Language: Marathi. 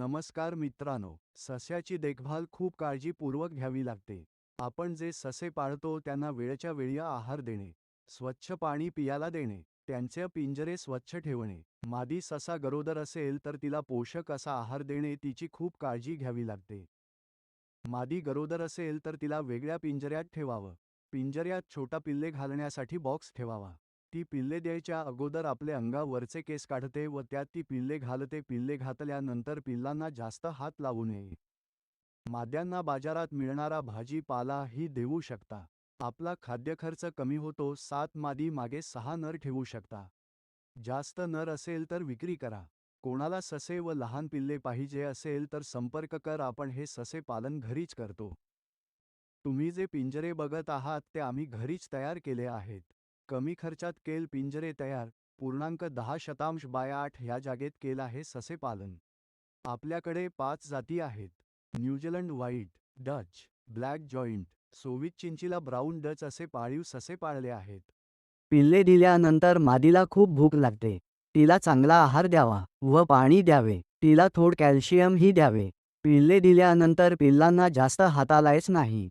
नमस्कार मित्रांनो सस्याची देखभाल खूप काळजीपूर्वक घ्यावी लागते. आपण जे ससे पाळतो त्यांना वेळच्या वेळी आहार देणे स्वच्छ पाणी पियाला देणे त्यांचे पिंजरे स्वच्छ ठेवणे. मादी ससा गरोदर असेल तर तिला पोषक असा आहार देणे तिची खूप काळजी घ्यावी लागते. मादी गरोदर असेल तर तिला वेगळ्या पिंजऱ्यात ठेवावं. पिंजऱ्यात छोटा पिल्ले घालण्यासाठी बॉक्स ठेवावा. ती पिल्ले द्यायच्या अगोदर आपले अंगावरचे केस काढते व त्यात ती पिल्ले घालते. पिल्ले घातल्यानंतर पिल्लांना जास्त हात लावू नये. माद्यांना बाजारात मिळणारा भाजीपाला ही देऊ शकता. आपला खाद्यखर्च कमी होतो. सात मादी मागे सहा नर ठेवू शकता. जास्त नर असेल तर विक्री करा. कोणाला ससे व लहान पिल्ले पाहिजे असेल तर संपर्क कर. आपण हे ससे पालन घरीच करतो. तुम्ही जे पिंजरे बघत आहात ते आम्ही घरीच तयार केले आहेत. कमी खर्चात केल पिंजरे तयार पूर्णांक दहा शतांश बाय आठ ह्या जागेत केला आहे ससे पालन. आपल्याकडे पाच जाती आहेत. New Zealand white Dutch black giant Soviet chinchilla brown Dutch असे पाळीव ससे पाळले आहेत. पिल्ले दिल्यानंतर मादीला खूप भूक लागते. तिला चांगला आहार द्यावा व पाणी द्यावे. तिला थोड कॅल्शियम ही द्यावे. पिल्ले दिल्यानंतर पिल्लांना जास्त हातालायच नाही.